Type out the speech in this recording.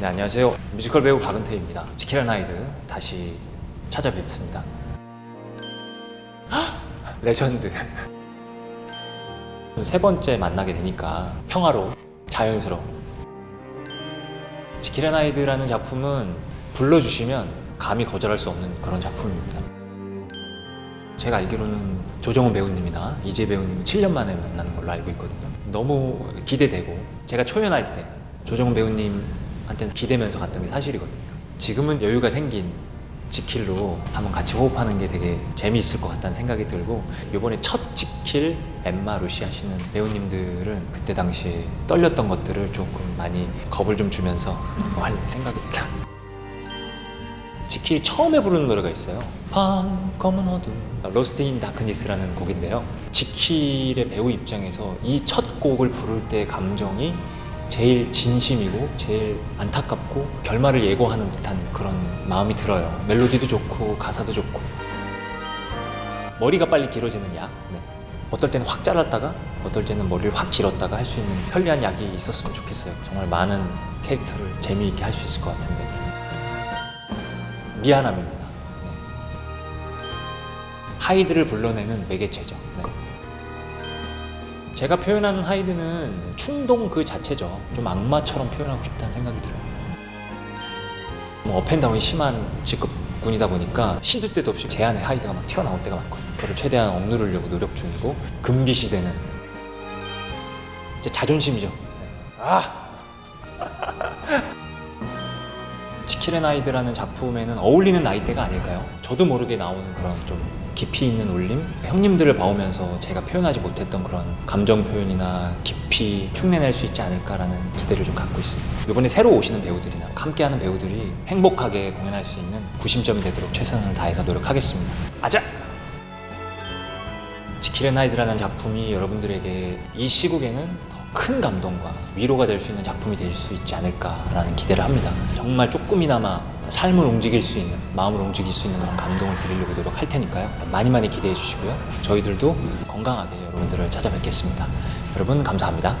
네, 안녕하세요. 뮤지컬 배우 박은태입니다. 지킬앤 하이드 다시 찾아뵙습니다. 헉! 레전드. 세 번째 만나게 되니까 평화로워, 자연스러워. 지킬앤 하이드라는 작품은 불러주시면 감히 거절할 수 없는 그런 작품입니다. 제가 알기로는 조정훈 배우님이나 이재 배우님은 7년 만에 만나는 걸로 알고 있거든요. 너무 기대되고 제가 초연할 때 조정훈 배우님 한테는 기대면서 갔던 게 사실이거든요. 지금은 여유가 생긴 지킬로 한번 같이 호흡하는 게 되게 재미있을 것 같다는 생각이 들고 이번에 첫 지킬 엠마 루시 하시는 배우님들은 그때 당시에 떨렸던 것들을 조금 많이 겁을 좀 주면서 할 생각이 듭니다. 지킬이 처음에 부르는 노래가 있어요. 밤 검은 어둠 로스트 인 다크니스라는 곡인데요. 지킬의 배우 입장에서 이 첫 곡을 부를 때의 감정이 제일 진심이고 제일 안타깝고 결말을 예고하는 듯한 그런 마음이 들어요. 멜로디도 좋고 가사도 좋고 머리가 빨리 길어지는 약. 네. 어떨 때는 확 잘랐다가 어떨 때는 머리를 확 길었다가 할 수 있는 편리한 약이 있었으면 좋겠어요. 정말 많은 캐릭터를 재미있게 할 수 있을 것 같은데. 미안함입니다. 네. 하이드를 불러내는 매개체죠. 네. 제가 표현하는 하이드는 충동 그 자체죠. 좀 악마처럼 표현하고 싶다는 생각이 들어요. 뭐 업앤다운이 심한 직업군이다 보니까 시도 때도 없이 제 안에 하이드가 막 튀어나올 때가 많거든요. 그걸 최대한 억누르려고 노력 중이고 금기시되는 제 자존심이죠. 네. 아! 치킬앤아이드라는 작품에는 어울리는 나이대가 아닐까요? 저도 모르게 나오는 그런 좀 깊이 있는 울림? 형님들을 봐오면서 제가 표현하지 못했던 그런 감정 표현이나 깊이 흉내낼 수 있지 않을까라는 기대를 좀 갖고 있습니다. 이번에 새로 오시는 배우들이나 함께하는 배우들이 행복하게 공연할 수 있는 구심점이 되도록 최선을 다해서 노력하겠습니다. 아자! 지킬앤하이드라는 작품이 여러분들에게 이 시국에는 더 큰 감동과 위로가 될 수 있는 작품이 될 수 있지 않을까라는 기대를 합니다. 정말 조금이나마 삶을 움직일 수 있는, 마음을 움직일 수 있는 그런 감동을 드리려고 노력할 테니까요. 많이 많이 기대해 주시고요. 저희들도 건강하게 여러분들을 찾아뵙겠습니다. 여러분 감사합니다.